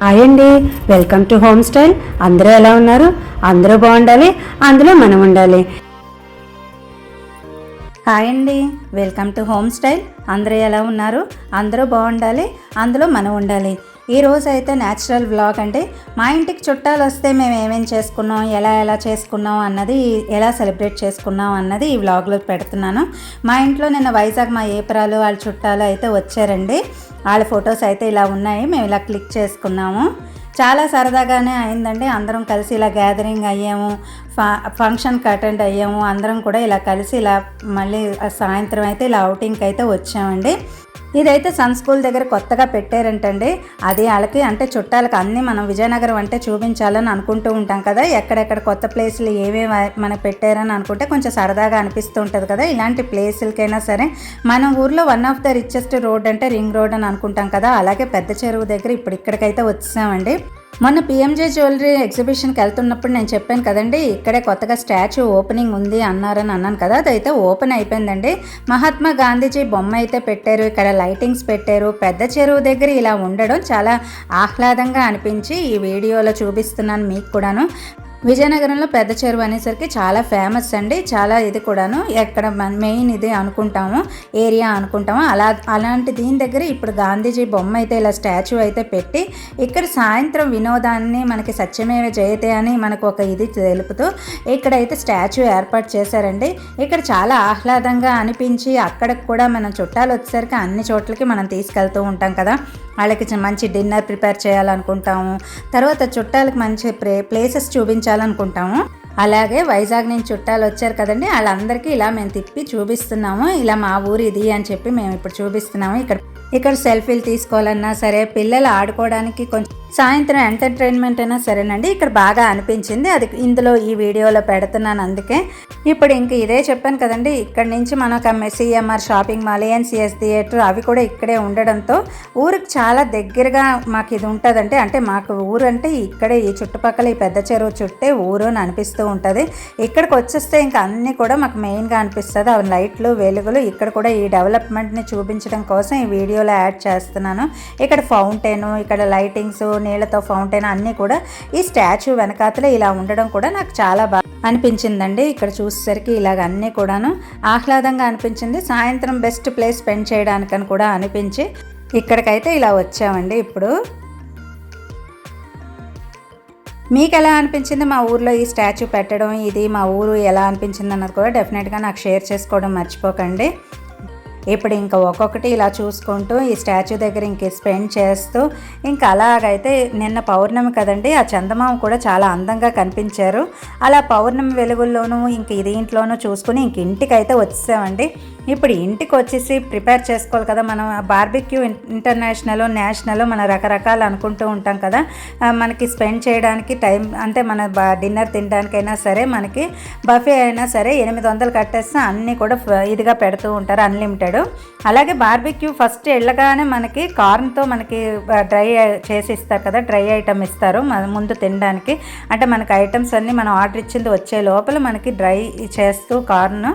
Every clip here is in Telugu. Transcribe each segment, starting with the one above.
హాయ్ అండి వెల్కమ్ టు హోమ్ స్టైల్ అందరూ ఎలా ఉన్నారు? అందరూ బాగుండాలి అందులో మనం ఉండాలి. హాయ్ అండి వెల్కమ్ టు హోమ్ స్టైల్ అందరూ ఎలా ఉన్నారు? అందరూ బాగుండాలి అందులో మనం ఉండాలి. ఈ రోజు అయితే న్యాచురల్ వ్లాగ్ అంటే మా ఇంటికి చుట్టాలు వస్తే మేము ఏమేమి చేసుకున్నాం ఎలా ఎలా చేసుకున్నాం అన్నది ఎలా సెలబ్రేట్ చేసుకున్నాం అన్నది ఈ వ్లాగ్లో పెడుతున్నాను. మా ఇంట్లో నిన్న వైజాగ్ మా ఏపరాలు వాళ్ళ చుట్టాలు అయితే వచ్చారండి. వాళ్ళ ఫొటోస్ అయితే ఇలా ఉన్నాయి. మేము ఇలా క్లిక్ చేసుకున్నాము. చాలా సరదాగానే అయిందండి. అందరం కలిసి ఇలా గ్యాదరింగ్ అయ్యాము. ఫంక్షన్కి అటెండ్ అయ్యాము. అందరం కూడా ఇలా కలిసి ఇలా మళ్ళీ సాయంత్రం అయితే ఇలా అవుటింగ్కి అయితే వచ్చామండి. ఇదైతే సన్ స్కూల్ దగ్గర కొత్తగా పెట్టారంటండి. అది వాళ్ళకి అంటే చుట్టాలకి అన్నీ మనం విజయనగరం అంటే చూపించాలని అనుకుంటూ ఉంటాం కదా. ఎక్కడెక్కడ కొత్త ప్లేసులు ఏమేమి మనకు పెట్టారని అనుకుంటే కొంచెం సరదాగా అనిపిస్తూ ఉంటుంది కదా. ఇలాంటి ప్లేసులకైనా సరే మన ఊర్లో one of the richest road అంటే రింగ్ రోడ్ అని అనుకుంటాం కదా. అలాగే పెద్ద చెరువు దగ్గర ఇప్పుడు ఇక్కడికైతే వచ్చామండి. మొన్న పిఎంజే జ్యువెలరీ ఎగ్జిబిషన్కి వెళ్తున్నప్పుడు నేను చెప్పాను కదండి ఇక్కడే కొత్తగా స్టాచ్యూ ఓపెనింగ్ ఉంది అన్నారని అన్నాను కదా అదైతే ఓపెన్ అయిపోయిందండి. మహాత్మా గాంధీజీ బొమ్మ అయితే పెట్టారు ఇక్కడ లైటింగ్స్ పెట్టారు పెద్ద చెరువు దగ్గర ఇలా ఉండడం చాలా ఆహ్లాదంగా అనిపించి ఈ వీడియోలో చూపిస్తున్నాను మీకు కూడాను. విజయనగరంలో పెద్ద చెరువు అనేసరికి చాలా ఫేమస్ అండి. చాలా ఇది కూడాను ఎక్కడ మెయిన్ ఇది అనుకుంటాము ఏరియా అనుకుంటాము. అలా అలాంటి దీని దగ్గర ఇప్పుడు గాంధీజీ బొమ్మ అయితే ఇలా స్టాచ్యూ అయితే పెట్టి ఇక్కడ సాయంత్రం వినోదాన్ని మనకి సత్యమేవ జయతే అని మనకు ఒక ఇది తెలుపుతూ ఇక్కడైతే స్టాచ్యూ ఏర్పాటు చేశారండి. ఇక్కడ చాలా ఆహ్లాదంగా అనిపించి అక్కడికి కూడా మనం చుట్టాలు వచ్చేసరికి అన్ని చోట్లకి మనం తీసుకెళ్తూ ఉంటాం కదా. వాళ్ళకి మంచి డిన్నర్ ప్రిపేర్ చేయాలనుకుంటాము. తర్వాత చుట్టాలకు మంచి ప్లే ప్లేసెస్ చూపించాలనుకుంటాము. అలాగే వైజాగ్ నుంచి చుట్టాలు వచ్చారు కదండి వాళ్ళందరికీ ఇలా మేము తిప్పి చూపిస్తున్నాము. ఇలా మా ఊరు ఇది అని చెప్పి మేము ఇప్పుడు చూపిస్తున్నాము. ఇక్కడ ఇక్కడ సెల్ఫీలు తీసుకోవాలన్నా సరే పిల్లలు ఆడుకోవడానికి కొంచెం సాయంత్రం ఎంటర్టైన్మెంట్ అయినా సరేనండి. ఇక్కడ బాగా అనిపించింది. అది ఇందులో ఈ వీడియోలో పెడుతున్నాను అందుకే. ఇప్పుడు ఇంక ఇదే చెప్పాను కదండి. ఇక్కడ నుంచి మనకు CMR shopping mall NCS theatre అవి కూడా ఇక్కడే ఉండడంతో ఊరికి చాలా దగ్గరగా మాకు ఇది ఉంటుందంటే అంటే మాకు ఊరు అంటే ఇక్కడే ఈ చుట్టుపక్కల ఈ పెద్ద చెరువు చుట్టే ఊరు అని అనిపిస్తూ ఉంటుంది. ఇక్కడికి వచ్చేస్తే ఇంకా అన్నీ కూడా మాకు మెయిన్గా అనిపిస్తుంది. అవి లైట్లు వెలుగులు ఇక్కడ కూడా ఈ డెవలప్మెంట్ని చూపించడం కోసం ఈ వీడియోలో యాడ్ చేస్తున్నాను. ఇక్కడ ఫౌంటైన్ ఇక్కడ లైటింగ్స్ నీళ్ళతో ఫౌంటైన్ అన్నీ కూడా ఈ స్టాచ్యూ వెనకాతలే ఇలా ఉండడం కూడా నాకు చాలా బాగా అనిపించిందండి. ఇక్కడ చూసేసరికి ఇలాగ అన్నీ కూడాను ఆహ్లాదంగా అనిపించింది. సాయంత్రం బెస్ట్ ప్లేస్ స్పెండ్ చేయడానికని కూడా అనిపించి ఇక్కడికైతే ఇలా వచ్చామండి ఇప్పుడు. మీకు ఎలా అనిపించింది మా ఊర్లో ఈ స్టాచ్యూ పెట్టడం? ఇది మా ఊరు ఎలా అనిపించింది అన్నది కూడా డెఫినెట్గా నాకు షేర్ చేసుకోవడం మర్చిపోకండి. ఇప్పుడు ఇంకా ఒక్కొక్కటి ఇలా చూసుకుంటూ ఈ స్టాచ్యూ దగ్గర ఇంక స్పెండ్ చేస్తూ ఇంకా అలాగైతే నిన్న పౌర్ణమి కదండి ఆ చందమామ కూడా చాలా అందంగా కనిపించారు. అలా పౌర్ణమి వెలుగుల్లోనూ ఇంక ఇది ఇంట్లోనూ చూసుకుని ఇంక ఇంటికైతే వచ్చేసామండి. ఇప్పుడు ఇంటికి వచ్చేసి ప్రిపేర్ చేసుకోవాలి కదా మనం. బార్బిక్యూ ఇంటర్నేషనల్ నేషనల్ మన రకరకాలు అనుకుంటూ ఉంటాం కదా. మనకి స్పెండ్ చేయడానికి టైం అంటే మన డిన్నర్ తినడానికైనా సరే మనకి బఫే అయినా సరే ఎనిమిది వందలు కట్టేస్తే అన్నీ కూడా ఇదిగా పెడుతూ ఉంటారు అన్లిమిటెడ్. అలాగే బార్బిక్యూ ఫస్ట్ వెళ్ళగానే మనకి కార్న్తో మనకి డ్రై చేసి ఇస్తారు కదా డ్రై ఐటమ్ ఇస్తారు ముందు తినడానికి. అంటే మనకి ఐటమ్స్ అన్నీ మనం ఆర్డర్ ఇచ్చింది వచ్చే లోపల మనకి డ్రై చేస్తూ కార్న్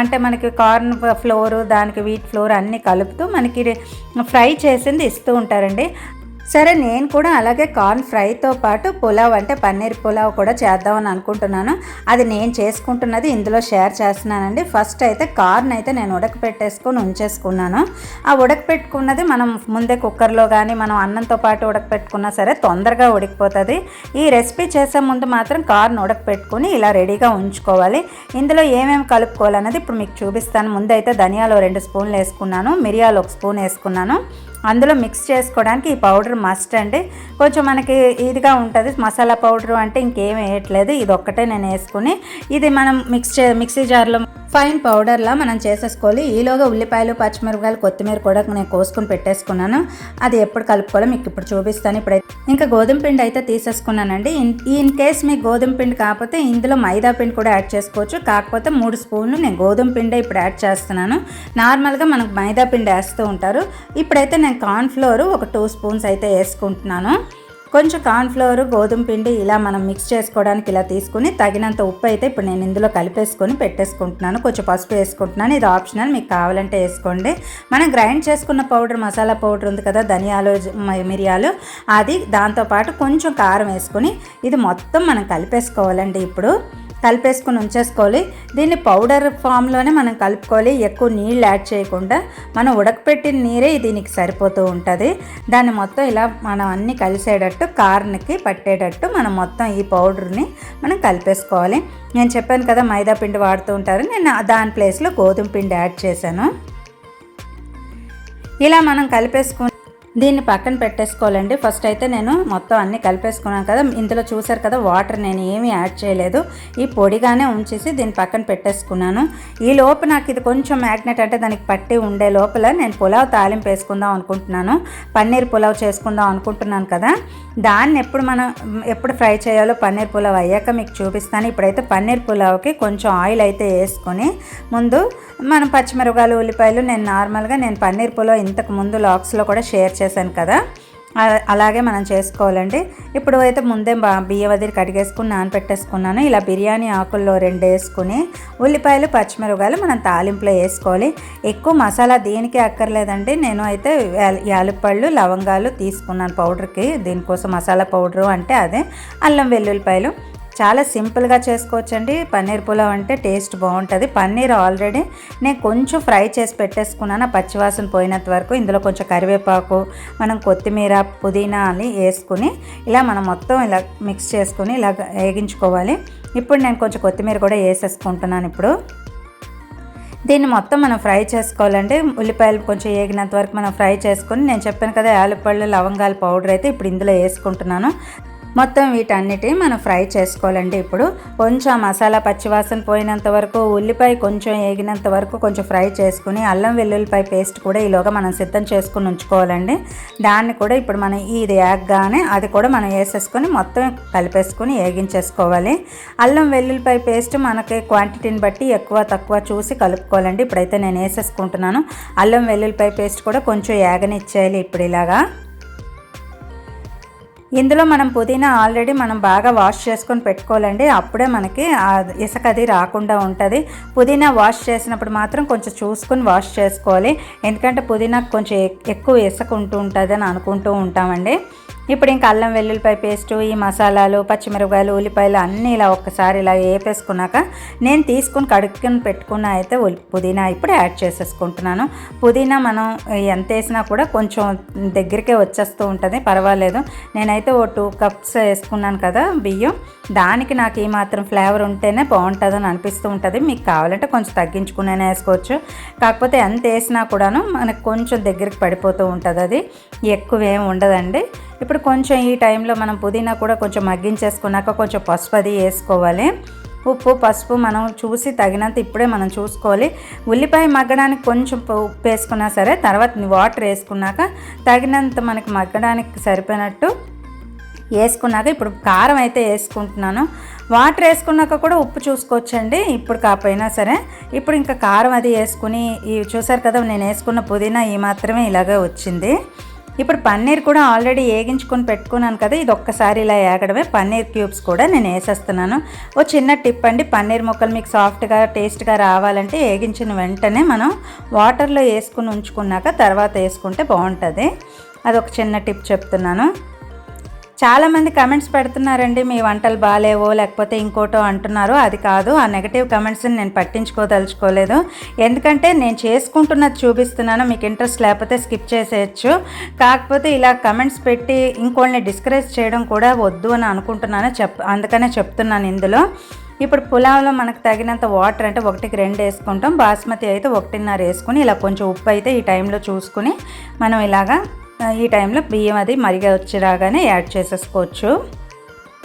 అంటే మనకి కార్న్ కార్న్ ఫ్లోర్ దానికి వీట్ ఫ్లోర్ అన్నీ కలుపుతూ మనకి ఫ్రై చేసింది ఇస్తూ ఉంటారండి. సరే నేను కూడా అలాగే కార్న్ ఫ్రైతో పాటు పులావ్ అంటే పన్నీర్ పులావ్ కూడా చేద్దామని అనుకుంటున్నాను. అది నేను చేసుకుంటున్నది ఇందులో షేర్ చేస్తున్నానండి. ఫస్ట్ అయితే కార్న్ అయితే నేను ఉడకపెట్టేసుకొని ఉంచేసుకున్నాను. ఆ ఉడకపెట్టుకున్నది మనం ముందే కుక్కర్లో కానీ మనం అన్నంతో పాటు ఉడకపెట్టుకున్నా సరే తొందరగా ఉడికిపోతుంది. ఈ రెసిపీ చేసే ముందు మాత్రం కార్న్ ఉడకపెట్టుకుని ఇలా రెడీగా ఉంచుకోవాలి. ఇందులో ఏమేమి కలుపుకోవాలన్నది ఇప్పుడు మీకు చూపిస్తాను. ముందైతే ధనియాలు రెండు స్పూన్లు వేసుకున్నాను. మిరియాలు ఒక స్పూన్ వేసుకున్నాను. అందులో మిక్స్ చేసుకోవడానికి ఈ పౌడర్ మస్ట్ అండి. కొంచెం మనకి ఇదిగా ఉంటుంది. మసాలా పౌడర్ అంటే ఇంకేం వేయట్లేదు. ఇది ఒక్కటే నేను వేసుకుని ఇది మనం మిక్స్ చే మిక్సీ జార్లో ఫైన్ పౌడర్లా మనం చేసేసుకోవాలి. ఈలోగా ఉల్లిపాయలు పచ్చిమిరపకాయలు కొత్తిమీర కూడా నేను కోసుకొని పెట్టేసుకున్నాను. అది ఎప్పుడు కలుపుకోవాలో మీకు ఇప్పుడు చూపిస్తాను. ఇప్పుడైతే ఇంకా గోధుమ పిండి అయితే తీసేసుకున్నానండి. ఇన్ కేస్ మీకు గోధుమ పిండి కాకపోతే ఇందులో మైదా పిండి కూడా యాడ్ చేసుకోవచ్చు. కాకపోతే మూడు స్పూన్లు నేను గోధుమ పిండే ఇప్పుడు యాడ్ చేస్తున్నాను. నార్మల్గా మనకు మైదా పిండి వేస్తూ ఉంటారు. ఇప్పుడైతే నేను కార్న్ ఫ్లోర్ ఒక టూ స్పూన్స్ అయితే వేసుకుంటున్నాను. కొంచెం కార్న్ఫ్లవర్ గోధుమ పిండి ఇలా మనం మిక్స్ చేసుకోవడానికి ఇలా తీసుకుని తగినంత ఉప్పు అయితే ఇప్పుడు నేను ఇందులో కలిపేసుకొని పెట్టేసుకుంటున్నాను. కొంచెం పసుపు వేసుకుంటున్నాను. ఇది ఆప్షనల్ మీకు కావాలంటే వేసుకోండి. మనం గ్రైండ్ చేసుకున్న పౌడర్ మసాలా పౌడర్ ఉంది కదా ధనియాలు మిరియాలు అది దాంతోపాటు కొంచెం కారం వేసుకొని ఇది మొత్తం మనం కలిపేసుకోవాలండి ఇప్పుడు. కలిపేసుకుని ఉంచేసుకోవాలి. దీన్ని పౌడర్ ఫామ్లోనే మనం కలుపుకోవాలి. ఎక్కువ నీళ్ళు యాడ్ చేయకుండా మనం ఉడకపెట్టిన నీరే దీనికి సరిపోతూ ఉంటుంది. దాన్ని మొత్తం ఇలా మనం అన్ని కలిసేటట్టు కార్న్కి పట్టేటట్టు మనం మొత్తం ఈ పౌడర్ని మనం కలిపేసుకోవాలి. నేను చెప్పాను కదా మైదా పిండి వాడుతూ ఉంటారు. నేను దాని ప్లేస్లో గోధుమ పిండి యాడ్ చేశాను. ఇలా మనం కలిపేసుకుని దీన్ని పక్కన పెట్టేసుకోవాలండి. ఫస్ట్ అయితే నేను మొత్తం అన్నీ కలిపేసుకున్నాను కదా ఇందులో చూసారు కదా వాటర్ నేను ఏమీ యాడ్ చేయలేదు. ఈ పొడిగానే ఉంచేసి దీన్ని పక్కన పెట్టేసుకున్నాను. ఈ లోపు నాకు ఇది కొంచెం మ్యాగ్నెట్ అంటే దానికి పట్టి ఉండే లోపల నేను పులావ్ తాలింపు వేసుకుందాం అనుకుంటున్నాను. పన్నీర్ పులావ్ చేసుకుందాం అనుకుంటున్నాను కదా. దాన్ని ఎప్పుడు మనం ఎప్పుడు ఫ్రై చేయాలో పన్నీర్ పులావ్ అయ్యాక మీకు చూపిస్తాను. ఇప్పుడైతే పన్నీర్ పులావ్కి కొంచెం ఆయిల్ అయితే వేసుకొని ముందు మనం పచ్చిమిరపకాయలు ఉల్లిపాయలు నేను నార్మల్గా నేను పన్నీర్ పులావ్ ఇంతకు ముందు లాక్స్లో కూడా షేర్ చేశాను కదా. అలాగే మనం చేసుకోవాలండి. ఇప్పుడు అయితే ముందే బియ్యం వదిలి కడిగేసుకుని నానపెట్టేసుకున్నాను. ఇలా బిర్యానీ ఆకుల్లో రెండు వేసుకుని ఉల్లిపాయలు పచ్చిమిరపకాయలు మనం తాలింపులో వేసుకోవాలి. ఎక్కువ మసాలా దీనికి అక్కర్లేదండి. నేను అయితే యాలుపళ్ళు లవంగాలు తీసుకున్నాను పౌడర్కి. దీనికోసం మసాలా పౌడరు అంటే అదే. అల్లం వెల్లుల్లిపాయలు చాలా సింపుల్గా చేసుకోవచ్చండి. పన్నీర్ పులావ్ అంటే టేస్ట్ బాగుంటుంది. పన్నీర్ ఆల్రెడీ నేను కొంచెం ఫ్రై చేసి పెట్టేసుకున్నాను. పచ్చివాసన పోయినంత వరకు ఇందులో కొంచెం కరివేపాకు మనం కొత్తిమీర పుదీనా అని వేసుకుని ఇలా మనం మొత్తం ఇలా మిక్స్ చేసుకుని ఇలా వేగించుకోవాలి. ఇప్పుడు నేను కొంచెం కొత్తిమీర కూడా వేసేసుకుంటున్నాను ఇప్పుడు. దీన్ని మొత్తం మనం ఫ్రై చేసుకోవాలంటే ఉల్లిపాయలు కొంచెం వేగినంత వరకు మనం ఫ్రై చేసుకొని నేను చెప్పాను కదా యాలపళ్ళు లవంగాల పౌడర్ అయితే ఇప్పుడు ఇందులో వేసుకుంటున్నాను. మొత్తం వీటన్నిటి మనం ఫ్రై చేసుకోవాలండి. ఇప్పుడు కొంచెం మసాలా పచ్చివాసన పోయినంత వరకు ఉల్లిపాయ కొంచెం ఏగినంత వరకు కొంచెం ఫ్రై చేసుకుని అల్లం వెల్లుల్లిపాయ పేస్ట్ కూడా ఈలోగా మనం సిద్ధం చేసుకుని ఉంచుకోవాలండి. దాన్ని కూడా ఇప్పుడు మనం ఇది యాగ్గానే అది కూడా మనం వేసేసుకొని మొత్తం కలిపేసుకొని ఏగించేసుకోవాలి. అల్లం వెల్లుల్లిపాయ పేస్ట్ మనకి క్వాంటిటీని బట్టి ఎక్కువ తక్కువ చూసి కలుపుకోవాలండి. ఇప్పుడైతే నేను వేసేసుకుంటున్నాను. అల్లం వెల్లుల్లిపాయ పేస్ట్ కూడా కొంచెం యాగనిచ్చేయాలి ఇప్పుడు ఇలాగా. ఇందులో మనం పుదీనా ఆల్రెడీ మనం బాగా వాష్ చేసుకొని పెట్టుకోవాలండి. అప్పుడే మనకి ఇసుక అది రాకుండా ఉంటుంది. పుదీనా వాష్ చేసినప్పుడు మాత్రం కొంచెం చూసుకొని వాష్ చేసుకోవాలి. ఎందుకంటే పుదీనా కొంచెం ఎక్కువ ఇసుక ఉంటూ ఉంటుంది అని అనుకుంటూ ఉంటామండి. ఇప్పుడు ఇంకా అల్లం వెల్లుల్లిపాయ పేస్టు ఈ మసాలాలు పచ్చిమిరపకాయలు ఉల్లిపాయలు అన్నీ ఇలా ఒక్కసారి ఇలా వేపేసుకున్నాక నేను తీసుకుని కడుక్కుని పెట్టుకున్న అయితే పుదీనా ఇప్పుడు యాడ్ చేసేసుకుంటున్నాను. పుదీనా మనం ఎంత వేసినా కూడా కొంచెం దగ్గరికే వచ్చేస్తూ ఉంటుంది పర్వాలేదు. నేనైతే ఓ టూ కప్స్ వేసుకున్నాను కదా బియ్యం. దానికి నాకు ఈ మాత్రం ఫ్లేవర్ ఉంటేనే బాగుంటుందని అనిపిస్తూ ఉంటుంది. మీకు కావాలంటే కొంచెం తగ్గించుకునే వేసుకోవచ్చు. కాకపోతే ఎంత వేసినా కూడాను మనకు కొంచెం దగ్గరికి పడిపోతూ ఉంటుంది అది. ఎక్కువ ఏమి ఉండదండి. ఇప్పుడు కొంచెం ఈ టైంలో మనం పుదీనా కూడా కొంచెం మగ్గించేసుకున్నాక కొంచెం పసుపు అది వేసుకోవాలి. ఉప్పు పసుపు మనం చూసి తగినంత ఇప్పుడే మనం చూసుకోవాలి. ఉల్లిపాయ మగ్గడానికి కొంచెం ఉప్పు వేసుకున్నా సరే తర్వాత వాటర్ వేసుకున్నాక తగినంత మనకి మగ్గడానికి సరిపోయినట్టు వేసుకున్నాక ఇప్పుడు కారం అయితే వేసుకుంటున్నాను. వాటర్ వేసుకున్నాక కూడా ఉప్పు చూసుకోవచ్చండి ఇప్పుడు కాకపోయినా సరే. ఇప్పుడు ఇంకా కారం అది వేసుకుని చూసారు కదా నేను వేసుకున్న పుదీనా ఈ మాత్రమే ఇలాగే వచ్చింది. ఇప్పుడు పన్నీర్ కూడా ఆల్రెడీ వేగించుకొని పెట్టుకున్నాను కదా ఇది ఒక్కసారి ఇలా వేగడమే పన్నీర్ క్యూబ్స్ కూడా నేను వేసేస్తున్నాను. ఓ చిన్న టిప్ అండి పన్నీర్ ముక్కలు మీకు సాఫ్ట్గా టేస్ట్గా రావాలంటే వేగించిన వెంటనే మనం వాటర్లో వేసుకుని ఉంచుకున్నాక తర్వాత వేసుకుంటే బాగుంటుంది. అదొక చిన్న టిప్ చెప్తున్నాను. చాలామంది కమెంట్స్ పెడుతున్నారండి మీ వంటలు బాగాలేవో లేకపోతే ఇంకోటో అంటున్నారు. అది కాదు ఆ నెగటివ్ కమెంట్స్ని నేను పట్టించుకోదలుచుకోలేదు. ఎందుకంటే నేను చేసుకుంటున్నది చూపిస్తున్నాను మీకు ఇంట్రెస్ట్ లేకపోతే స్కిప్ చేసేయచ్చు. కాకపోతే ఇలా కమెంట్స్ పెట్టి ఇంకోళ్ళని డిస్కరేజ్ చేయడం కూడా వద్దు అని అనుకుంటున్నాను చెప్ అందుకనే చెప్తున్నాను ఇందులో. ఇప్పుడు పులావ్లో మనకు తగినంత వాటర్ అంటే ఒకటికి రెండు వేసుకుంటాం బాస్మతి అయితే ఒకటిన్నర వేసుకుని ఇలా కొంచెం ఉప్పు అయితే ఈ టైంలో చూసుకుని మనం ఇలాగా ఈ టైంలో బియ్యం అది మరిగా వచ్చి రాగానే యాడ్ చేసేసుకోవచ్చు.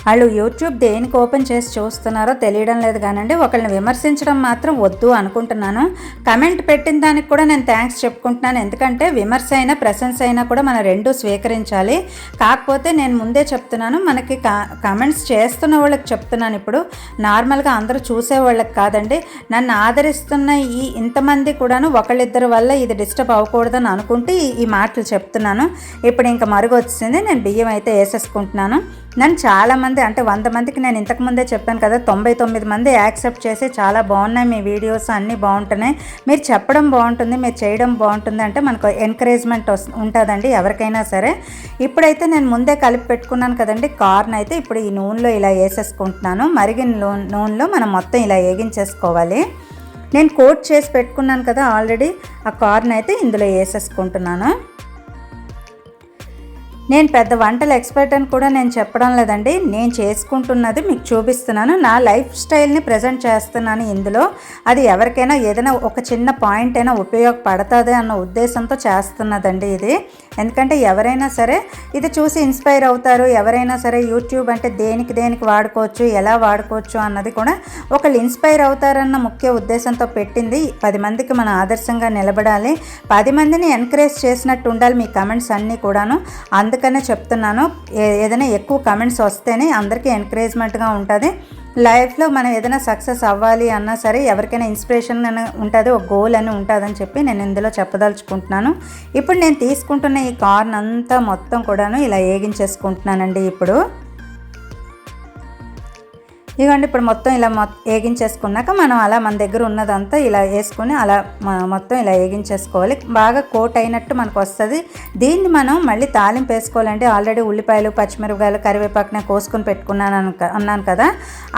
వాళ్ళు యూట్యూబ్ దేనికి ఓపెన్ చేసి చూస్తున్నారో తెలియడం లేదు కానండి ఒకళ్ళని విమర్శించడం మాత్రం వద్దు అనుకుంటున్నాను. కమెంట్ పెట్టిన దానికి కూడా నేను థ్యాంక్స్ చెప్పుకుంటున్నాను. ఎందుకంటే విమర్శ అయినా ప్రశంస అయినా కూడా మనం రెండు స్వీకరించాలి. కాకపోతే నేను ముందే చెప్తున్నాను మనకి కమెంట్స్ చేస్తున్న వాళ్ళకి చెప్తున్నాను ఇప్పుడు. నార్మల్గా అందరూ చూసే వాళ్ళకి కాదండి నన్ను ఆదరిస్తున్న ఈ ఇంతమంది కూడాను ఒకళ్ళిద్దరి వల్ల ఇది డిస్టర్బ్ అవ్వకూడదని అనుకుంటూ ఈ మాటలు చెప్తున్నాను. ఇప్పుడు ఇంకా మరుగు వచ్చింది నేను బియ్యం అయితే వేసేసుకుంటున్నాను. నన్ను చాలామంది అంటే వంద మందికి నేను ఇంతకుముందే చెప్పాను కదా తొంభై తొమ్మిది మంది యాక్సెప్ట్ చేసి చాలా బాగున్నాయి మీ వీడియోస్ అన్నీ బాగుంటున్నాయి. మీరు చెప్పడం బాగుంటుంది మీరు చేయడం బాగుంటుంది అంటే మనకు ఎంకరేజ్మెంట్ ఉంటుందండి ఎవరికైనా సరే. ఇప్పుడైతే నేను ముందే కలిపి పెట్టుకున్నాను కదండి కార్న్ అయితే ఇప్పుడు ఈ నూనెలో ఇలా వేసేసుకుంటున్నాను. మరిగిన నూనెలో మనం మొత్తం ఇలా వేగించేసుకోవాలి. నేను కోట్ చేసి పెట్టుకున్నాను కదా ఆల్రెడీ ఆ కార్న్ అయితే ఇందులో వేసేసుకుంటున్నాను. నేను పెద్ద వంటల ఎక్స్పర్ట్ అని కూడా నేను చెప్పడం లేదండి. నేను చేసుకుంటున్నది మీకు చూపిస్తున్నాను. నా లైఫ్ స్టైల్ని ప్రజెంట్ చేస్తున్నాను ఇందులో. అది ఎవరికైనా ఏదైనా ఒక చిన్న పాయింట్ అయినా ఉపయోగపడుతుంది అన్న ఉద్దేశంతో చేస్తున్నదండి ఇది. ఎందుకంటే ఎవరైనా సరే ఇది చూసి ఇన్స్పైర్ అవుతారు. ఎవరైనా సరే యూట్యూబ్ అంటే దేనికి దేనికి వాడుకోవచ్చు ఎలా వాడుకోవచ్చు అన్నది కూడా ఒకళ్ళు ఇన్స్పైర్ అవుతారన్న ముఖ్య ఉద్దేశంతో పెట్టింది. పది మందికి మనం ఆదర్శంగా నిలబడాలి. పది మందిని ఎంకరేజ్ చేసినట్టు ఉండాలి మీ కమెంట్స్ అన్నీ కూడాను. అందుకనే చెప్తున్నాను. ఏదైనా ఎక్కువ కమెంట్స్ వస్తేనే అందరికీ ఎంకరేజ్మెంట్గా ఉంటుంది. లైఫ్లో మనం ఏదైనా సక్సెస్ అవ్వాలి అన్నా సరే ఎవరికైనా ఇన్స్పిరేషన్ అని ఉంటుంది ఒక గోల్ అని ఉంటుందని చెప్పి నేను ఇందులో చెప్పదలుచుకుంటున్నాను. ఇప్పుడు నేను తీసుకుంటున్న ఈ కార్న్ అంతా మొత్తం కూడాను ఇలా ఏగించేసుకుంటున్నానండి ఇప్పుడు. ఇదిగోండి ఇప్పుడు మొత్తం ఇలా ఏగించేసుకున్నాక మనం అలా మన దగ్గర ఉన్నదంతా ఇలా వేసుకొని అలా మొత్తం ఇలా ఏగించేసుకోవాలి. బాగా కోట్ అయినట్టు మనకు వస్తుంది. దీన్ని మనం మళ్ళీ తాలింపు వేసుకోవాలంటే ఆల్రెడీ ఉల్లిపాయలు పచ్చిమిరపకాయలు కరివేపాకునే కోసుకొని పెట్టుకున్నాను అన్నాను కదా.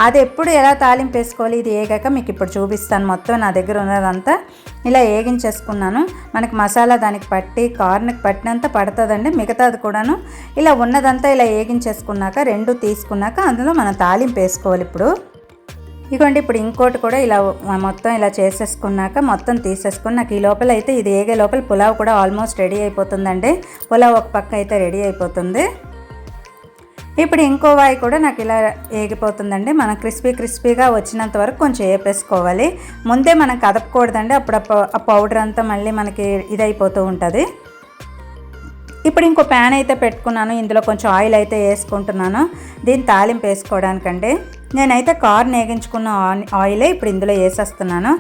అది ఎప్పుడు ఎలా తాలింపు వేసుకోవాలి? ఇది ఏగాక మీకు ఇప్పుడు చూపిస్తాను మొత్తం నా దగ్గర ఉన్నదంతా. ఇలా వేగించేసుకున్నాను మనకి మసాలా దానికి పట్టి కార్న్కి పట్టినంత పడుతుందండి మిగతాది కూడాను. ఇలా ఉన్నదంతా ఇలా వేగించేసుకున్నాక రెండు తీసుకున్నాక అందులో మనం తాలింపు వేసుకోవాలి ఇప్పుడు. ఇదిగోండి ఇప్పుడు ఇంకోటి కూడా ఇలా మొత్తం ఇలా చేసేసుకున్నాక మొత్తం తీసేసుకుని నాకు ఈ లోపల అయితే ఇది ఏగే లోపల పులావ్ కూడా ఆల్మోస్ట్ రెడీ అయిపోతుందండి. పులావ్ ఒక పక్క అయితే రెడీ అయిపోతుంది. ఇప్పుడు ఇంకో వాయి కూడా నాకు ఇలా ఏగిపోతుందండి. మనం క్రిస్పీ క్రిస్పీగా వచ్చినంత వరకు కొంచెం వేపేసుకోవాలి ముందే మనం కదపకూడదండి. అప్పుడు ఆ పౌడర్ అంతా మళ్ళీ మనకి ఇదైపోతూ ఉంటుంది. ఇప్పుడు ఇంకో ప్యాన్ అయితే పెట్టుకున్నాను. ఇందులో కొంచెం ఆయిల్ అయితే వేసుకుంటున్నాను. దీన్ని తాలింపు వేసుకోవడానికండి. నేనైతే కార్ నేగించుకున్న ఆయిలే ఇప్పుడు ఇందులో వేసేస్తున్నాను.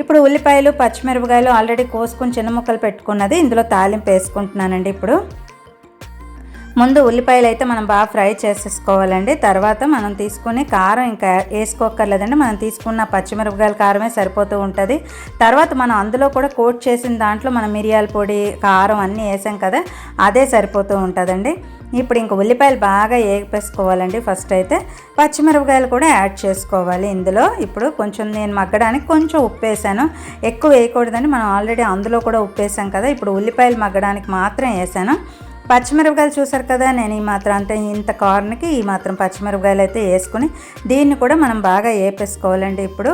ఇప్పుడు ఉల్లిపాయలు పచ్చిమిరపకాయలు ఆల్రెడీ కోసుకొని చిన్న ముక్కలు పెట్టుకున్నది. ఇందులో తాలింపు వేసుకుంటున్నానండి ఇప్పుడు. ముందు ఉల్లిపాయలు అయితే మనం బాగా ఫ్రై చేసేసుకోవాలండి. తర్వాత మనం తీసుకుని కారం ఇంకా వేసుకోక్కర్లేదండి. మనం తీసుకున్న పచ్చిమిరపకాయల కారమే సరిపోతూ ఉంటుంది. తర్వాత మనం అందులో కూడా కోట్ చేసిన దాంట్లో మనం మిరియాల పొడి కారం అన్నీ వేసాం కదా అదే సరిపోతూ ఉంటుందండి. ఇప్పుడు ఇంక ఉల్లిపాయలు బాగా వేపేసుకోవాలండి ఫస్ట్ అయితే. పచ్చిమిరపకాయలు కూడా యాడ్ చేసుకోవాలి ఇందులో. ఇప్పుడు కొంచెం నేను మగ్గడానికి కొంచెం ఉప్పు వేసాను. ఎక్కువ వేయకూడదని మనం ఆల్రెడీ అందులో కూడా ఉప్పు వేసాం కదా ఇప్పుడు ఉల్లిపాయలు మగ్గడానికి మాత్రం వేసాను. పచ్చిమిరపకాయలు చూసారు కదా నేను ఈ మాత్రం అంటే ఇంత కార్న్కి ఈ మాత్రం పచ్చిమిరపకాయలు అయితే వేసుకుని దీన్ని కూడా మనం బాగా వేపేసుకోవాలండి ఇప్పుడు.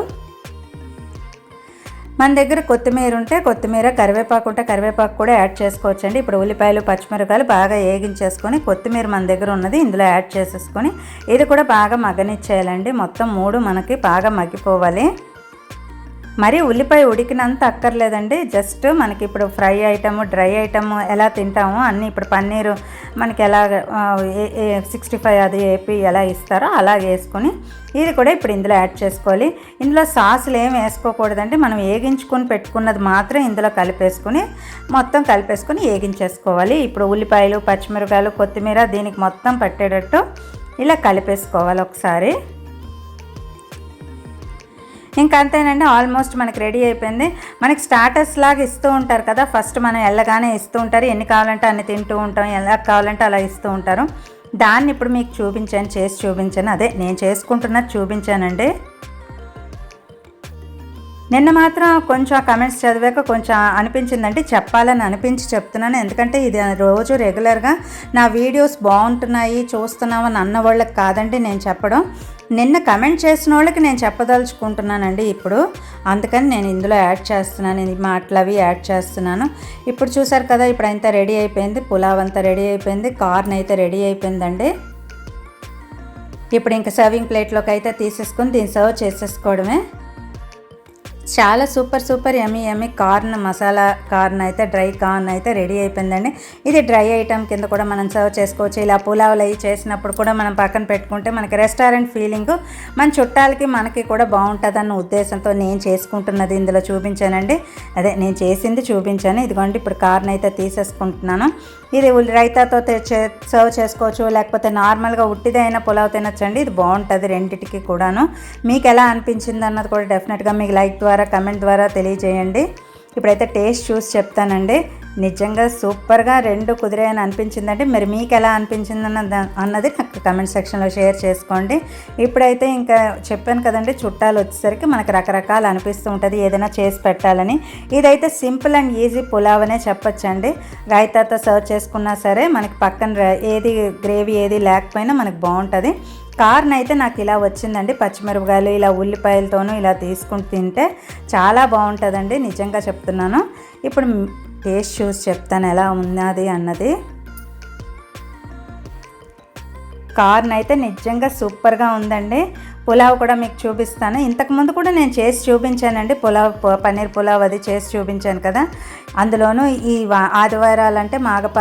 మన దగ్గర కొత్తిమీర ఉంటే కొత్తిమీర కరివేపాకు ఉంటే కరివేపాకు కూడా యాడ్ చేసుకోవచ్చండి. ఇప్పుడు ఉల్లిపాయలు పచ్చిమిరపకాయలు బాగా వేగించేసుకొని కొత్తిమీర మన దగ్గర ఉన్నది ఇందులో యాడ్ చేసేసుకొని ఇది కూడా బాగా మగ్గనిచ్చేయాలండి. మొత్తం మూడు మనకి బాగా మగ్గిపోవాలి. మరి ఉల్లిపాయ ఉడికినంత అక్కర్లేదండి. జస్ట్ మనకి ఇప్పుడు ఫ్రై ఐటము డ్రై ఐటము ఎలా తింటామో అన్నీ ఇప్పుడు పన్నీరు మనకి ఎలా సిక్స్టీ ఫైవ్ అది ఏపీ ఎలా ఇస్తారో అలా వేసుకొని ఇది కూడా ఇప్పుడు ఇందులో యాడ్ చేసుకోవాలి. ఇందులో సాసులు ఏం వేసుకోకూడదండి. మనం వేగించుకొని పెట్టుకున్నది మాత్రం ఇందులో కలిపేసుకొని మొత్తం కలిపేసుకొని వేగించేసుకోవాలి ఇప్పుడు ఉల్లిపాయలు పచ్చిమిరపకాయలు కొత్తిమీర దీనికి మొత్తం పట్టేటట్టు ఇలా కలిపేసుకోవాలి ఒకసారి. ఇంకా అంతేనండి ఆల్మోస్ట్ మనకి రెడీ అయిపోయింది. మనకి స్టార్టర్స్ లాగా ఇస్తూ ఉంటారు కదా ఫస్ట్ మనం ఎల్లగానే ఇస్తూ ఉంటారు. ఎన్ని కావాలంటే అన్ని తింటూ ఉంటాం ఎలా కావాలంటే అలా ఇస్తూ ఉంటారు. దాన్ని ఇప్పుడు మీకు చూపించాను చేసి చూపించాను. అదే నేను చేసుకుంటున్నది చూపించానండి. నిన్న మాత్రం కొంచెం కమెంట్స్ చదివాక కొంచెం అనిపించిందంటే చెప్పాలని అనిపించి చెప్తున్నాను. ఎందుకంటే ఇది రోజు రెగ్యులర్గా నా వీడియోస్ బాగుంటున్నాయి చూస్తున్నామని అన్న వాళ్ళకి కాదండి నేను చెప్పడం. నిన్న కమెంట్ చేసిన వాళ్ళకి నేను చెప్పదలుచుకుంటున్నానండి ఇప్పుడు. అందుకని నేను ఇందులో యాడ్ చేస్తున్నాను ఇది మాటలు అవి యాడ్ చేస్తున్నాను. ఇప్పుడు చూసారు కదా ఇప్పుడు అంతా రెడీ అయిపోయింది పులావ్ అంతా రెడీ అయిపోయింది కార్న్ అయితే రెడీ అయిపోయిందండి. ఇప్పుడు ఇంకా సర్వింగ్ ప్లేట్లోకి అయితే తీసేసుకొని దీన్ని సర్వ్ చేసేసుకోవడమే. చాలా super super yummy yummy corn masala corn అయితే డ్రై కార్న్ అయితే రెడీ అయిపోయిందండి. ఇది డ్రై ఐటమ్ కింద కూడా మనం సర్వ్ చేసుకోవచ్చు. ఇలా పులావులు అవి చేసినప్పుడు కూడా మనం పక్కన పెట్టుకుంటే మనకి రెస్టారెంట్ ఫీలింగ్ మన చుట్టాలకి మనకి కూడా బాగుంటుందన్న ఉద్దేశంతో నేను చేసుకుంటున్నది ఇందులో చూపించానండి. అదే నేను చేసింది చూపించాను. ఇదిగోండి ఇప్పుడు కార్న్ అయితే తీసేసుకుంటున్నాను. ఇది ఉల్లి రైతాతో సర్వ్ చేసుకోవచ్చు లేకపోతే నార్మల్గా ఉట్టిదైన పులావ్ తినొచ్చండి. ఇది బాగుంటుంది రెండింటికి కూడాను. మీకు ఎలా అనిపించింది అన్నది కూడా డెఫినెట్గా మీకు లైక్ ద్వారా కమెంట్ ద్వారా తెలియజేయండి. ఇప్పుడైతే టేస్ట్ చూసి చెప్తానండి. నిజంగా సూపర్గా రెండు కుదిరాయని అనిపించిందంటే మరి మీకు ఎలా అనిపించింది అన్నది నాకు కమెంట్ సెక్షన్లో షేర్ చేసుకోండి. ఇప్పుడైతే ఇంకా చెప్పాను కదండి చుట్టాలు వచ్చేసరికి మనకు రకరకాలు అనిపిస్తూ ఉంటుంది ఏదైనా చేసి పెట్టాలని. ఇదైతే సింపుల్ అండ్ ఈజీ పులావ్ అనే చెప్పొచ్చండి. రైతాతో సర్వ్ చేసుకున్నా సరే మనకి పక్కన ఏది గ్రేవీ ఏది లేకపోయినా మనకు బాగుంటుంది. కార్న్ అయితే నాకు ఇలా వచ్చిందండి. పచ్చిమిరపకాయలు ఇలా ఉల్లిపాయలతోనూ ఇలా తీసుకుని తింటే చాలా బాగుంటుందండి. నిజంగా చెప్తున్నాను. ఇప్పుడు టేస్ట్ చూసి చెప్తాను ఎలా ఉన్నది అన్నది. కార్న్ అయితే నిజంగా సూపర్గా ఉందండి. పులావ్ కూడా మీకు చూపిస్తాను. ఇంతకుముందు కూడా నేను చేసి చూపించానండి. పులావ్ పన్నీర్ పులావ్ అది చేసి చూపించాను కదా. అందులోనూ ఈ ఆదివారాలంటే మాగప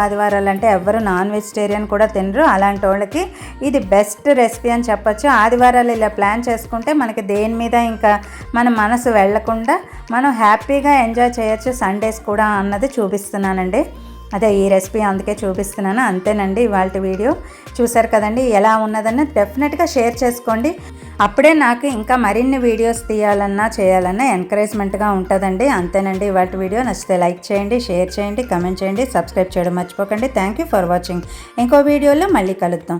ఎవరు నాన్ వెజిటేరియన్ కూడా తినరు. అలాంటి వాళ్ళకి ఇది బెస్ట్ రెసిపీ అని చెప్పొచ్చు. ఆదివారాలు ఇలా ప్లాన్ చేసుకుంటే మనకి దేని మీద ఇంకా మన మనసు వెళ్ళకుండా మనం హ్యాపీగా ఎంజాయ్ చేయొచ్చు సండేస్ కూడా అన్నది చూపిస్తున్నానండి. అదే ఈ రెసిపీ అందుకే చూపిస్తున్నాను అంతేనండి ఇవాళ వీడియో. చూసారు కదండి ఎలా ఉన్నదన్న డెఫినెట్గా షేర్ చేసుకోండి. అప్పుడే నాకు ఇంకా మరిన్ని వీడియోస్ తీయాలన్నా చేయాలన్నా ఎంకరేజ్మెంట్గా ఉంటుందండి. అంతేనండి ఇవాళ వీడియో. నచ్చితే లైక్ చేయండి షేర్ చేయండి కమెంట్ చేయండి సబ్స్క్రైబ్ చేయడం మర్చిపోకండి. Thank you for watching. ఇంకో వీడియోలో మళ్ళీ కలుద్దాం.